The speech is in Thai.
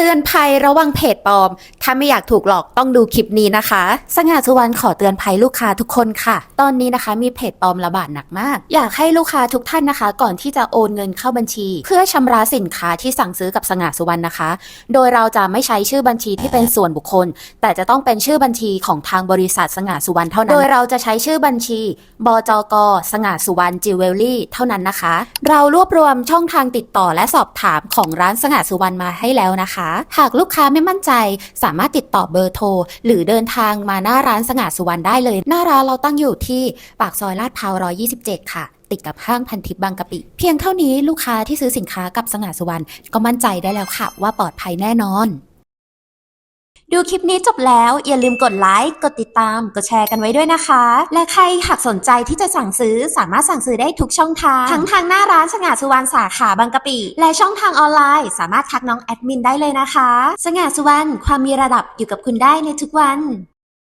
ตือนภัยระวังเพจปลอม ถ้าไม่อยากถูกหลอกต้องดูคลิปนี้นะคะ สง่าสุวรรณขอเตือนภัยลูกค้าทุกคนค่ะ ตอนนี้นะคะมีเพจปลอมระบาดหนักมาก อยากให้ลูกค้าทุกท่านนะคะ ก่อนที่จะโอนเงินเข้าบัญชี เพื่อชำระสินค้าที่สั่งซื้อกับสง่าสุวรรณนะคะ โดยเราจะไม่ใช้ชื่อบัญชีที่เป็นส่วนบุคคล แต่จะต้องเป็นชื่อบัญชีของทางบริษัทสง่าสุวรรณเท่านั้น โดยเราจะใช้ชื่อบัญชีบจกสง่าสุวรรณจิวเวลรี่เท่านั้นนะคะ เรารวบรวมช่องทางติดต่อและสอบถามของร้านสง่าสุวรรณมาให้แล้วนะคะหากลูกค้าไม่มั่นใจ สามารถติดต่อเบอร์โทร หรือเดินทางมาหน้าร้านสง่าสุวรรณได้เลย หน้าร้านเราตั้งอยู่ที่ปากซอยลาดพร้าว127 ค่ะ ติดกับห้างพันทิพย์บางกะปิ เพียงเท่านี้ลูกค้าที่ซื้อสินค้ากับสง่าสุวรรณก็มั่นใจได้แล้วค่ะว่าปลอดภัยแน่นอน ดูคลิปนี้จบแล้ว อย่าลืมกดไลค์กดติดตาม กดแชร์กันไว้ด้วยนะคะ และใครหากสนใจที่จะสั่งซื้อสามารถสั่งซื้อได้ทุกช่องทาง ทั้งทางหน้าร้านสง่าสุวรรณสาขาบางกะปิ และช่องทางออนไลน์ สามารถทักน้องแอดมินได้เลยนะคะ สง่าสุวรรณความมีระดับอยู่กับคุณได้ในทุกวัน